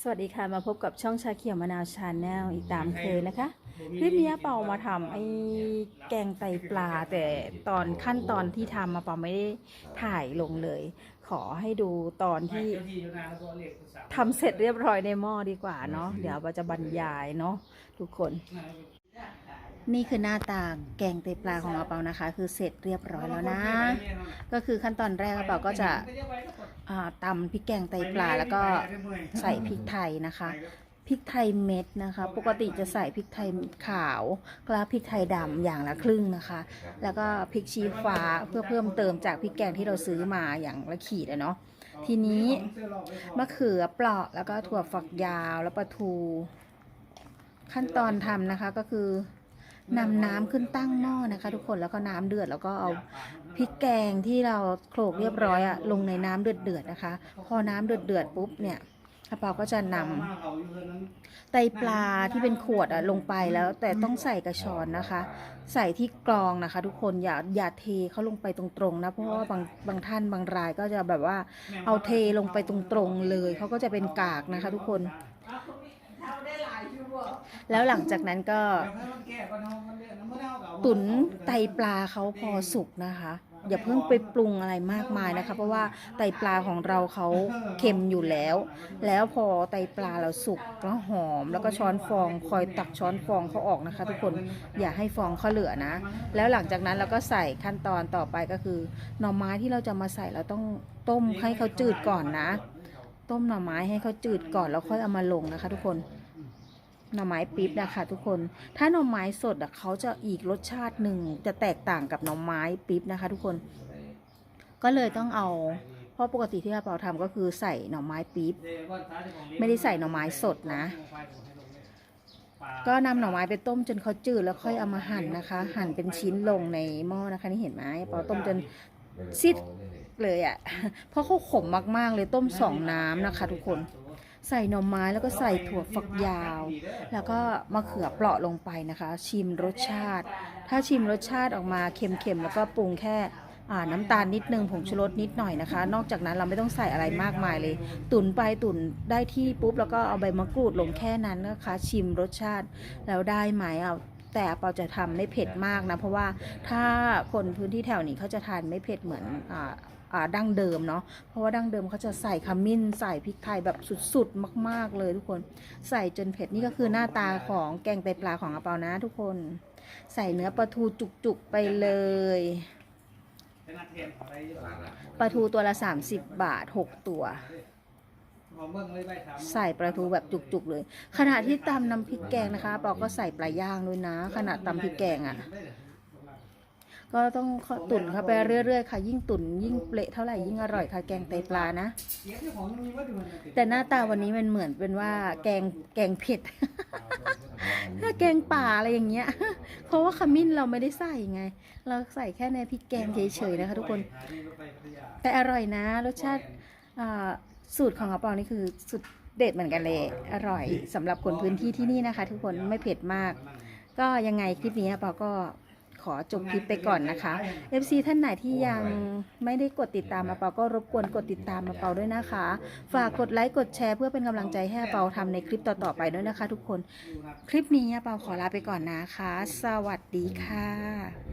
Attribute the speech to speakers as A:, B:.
A: สวัสดีค่ะมาพบกับช่องชาเขียวมะนาวชาแนลอีกตามเคยนะคะ คลิปนี้เปามาทำไอ้แกงไตปลา แต่ตอนขั้นตอนที่ทำมาเปาไม่ได้ถ่ายลงเลย ขอให้ดูตอนที่ทำเสร็จเรียบร้อยในหม้อดีกว่าเนาะเดี๋ยวเราจะบรรยายเนาะทุกคน นี่คือหน้าตาแกงไตปลาของเราเปานะคะ คือเสร็จเรียบร้อยแล้วนะ ก็คือขั้นตอนแรกเปาก็จะอ่าตำพริกแกงไตปลาแล้วก็ใส่พริกไทยนะคะพริกไทยเม็ดนะคะ ปกติจะใส่พริกไทยขาวกระพริกไทยดำอย่างละครึ่งนะคะ แล้วก็พริกชี้ฟ้าเพื่อเพิ่มเติมจากพริกแกงที่เราซื้อมาอย่างละขีดอะเนาะทีนี้มะเขือเปราะแล้วก็ถั่วฝักยาวแล้วปลาทู ขั้นตอนทำนะคะก็คือ นำน้ำขึ้นตั้งหม้อนะคะ ทุกคนแล้วก็น้ำเดือดแล้วก็เอาพริกแกงที่เราโขลกเรียบร้อยอะลงในน้ำเดือดเดือดๆนะคะ พอน้ำเดือดเดือดๆปุ๊บเนี่ยกระเป๋าก็จะนำไตปลาที่เป็นขวดอะลงไปแล้ว แต่ต้องใส่กระชอนนะคะ ใส่ที่กรองนะคะ ทุกคนอย่าอย่าเทเขาลงไปตรงๆนะเพราะว่าบางบางท่านบางรายก็จะแบบว่าเอาเทลงไปตรงๆเลยเขาก็จะเป็นกากนะคะ ทุกคน แล้วหลังจากนั้นก็ตุ๋นไตปลาเขาพอสุกนะคะ อย่าเพิ่งไปปรุงอะไรมากมายนะคะ เพราะว่าไตปลาของเราเขาเค็มอยู่แล้ว แล้วพอไตปลาเราสุกแล้วหอม แล้วก็ช้อนฟองคอยตักช้อนฟองเขาออกนะคะ ทุกคนอย่าให้ฟองเขาเหลือนะ แล้วหลังจากนั้นเราก็ใส่ขั้นตอนต่อไปก็คือหน่อไม้ที่เราจะมาใส่เราต้องต้มให้เขาจืดก่อนนะ ต้มหน่อไม้ให้เขาจืดก่อนแล้วค่อยเอามาลงนะคะ ทุกคน หน่อไม้ปิ๊บนะคะทุกคน ถ้าหน่อไม้สดอะเขาจะอีกรสชาติหนึ่งจะแตกต่างกับหน่อไม้ปิ๊บนะคะ ทุกคน ก็เลยต้องเอา เพราะปกติที่เราทำก็คือใส่หน่อไม้ปิ๊บไม่ได้ใส่หน่อไม้สดนะ ก็นำหน่อไม้ไปต้มจนเขาจืดแล้วค่อยเอามาหั่นนะคะ หั่นเป็นชิ้นลงในหม้อนะคะ นี่เห็นไหมพอต้มจนซิดเลยอะ่ะ เพราะเขาขมมากๆเลยต้มสองน้ำนะคะ ทุกคน ใส่หน่อไม้แล้วก็ใส่ถั่วฝักยาว แล้วก็มะเขือเปราะลงไปนะคะ ชิมรสชาติ ถ้าชิมรสชาติออกมาเค็มๆแล้วก็ปรุงแค่น้ำตาลนิดนึงผงชูรสนิดหน่อยนะคะ นอกจากนั้นเราไม่ต้องใส่อะไรมากมายเลย ตุ๋นไปตุ๋นได้ที่ปุ๊บ แล้วก็เอาใบมะกรูดลงแค่นั้นนะคะ ชิมรสชาติแล้วได้ไหมเอา แต่เปาจะทำไม่เผ็ดมากนะ เพราะว่าถ้าคนพื้นที่แถวนี้เขาจะทานไม่เผ็ดเหมือนอ่าอ่าดั้งเดิมเนาะ เพราะว่าดั้งเดิมเขาจะใส่ขมิ้น ใส่พริกไทยแบบสุดๆ มาก ๆ เลยทุกคน ใส่จนเผ็ดนี่ก็คือหน้าตาของแกงไตปลาของอาเปานะทุกคน ใส่เนื้อปลาทูจุกๆไปเลยปลาทูตัวละ 30 บาท 6 ตัว ใส่ปลาทูแบบจุกๆเลย ขณะที่ตำน้ำพริกแกงนะคะปาก็ใส่ปลาย่างด้วยนะ ขณะตำพริกแกงอะ่ะ ก็ต้องตุ๋นเข้าไปเรื่อยๆ ค่ะ ยิ่งตุ๋นยิ่งเละเท่าไหร่ยิ่งอร่อยค่ะแกงไตปลานะ แต่หน้าตาวันนี้มันเหมือนเป็นว่าแกงแกงเผ็ดถ้าแกงป่าอะไรอย่างเงี้ย เพราะว่าขมิ้นเราไม่ได้ใส่ไง เราใส่แค่ในพริกแกงเฉยๆนะคะทุกคน แต่อร่อยนะ รสชาติ สูตรของกระป๋องนี่คือสุดเด็ดเหมือนกันเลย อร่อยสำหรับคนพื้นที่ที่นี่นะคะ ทุกคนไม่เผ็ดมาก ก็ยังไงคลิปนี้ปอก็ขอจบคลิปไปก่อนนะคะ FC ท่านไหนที่ยังไม่ได้กดติดตามมาเปาก็รบกวนกดติดตามมาเปาด้วยนะคะ ฝากกดไลค์กดแชร์เพื่อเป็นกำลังใจให้เปาทำในคลิปต่อๆไปด้วยนะคะ ทุกคน คลิปนี้เปาขอลาไปก่อนนะคะ สวัสดีค่ะ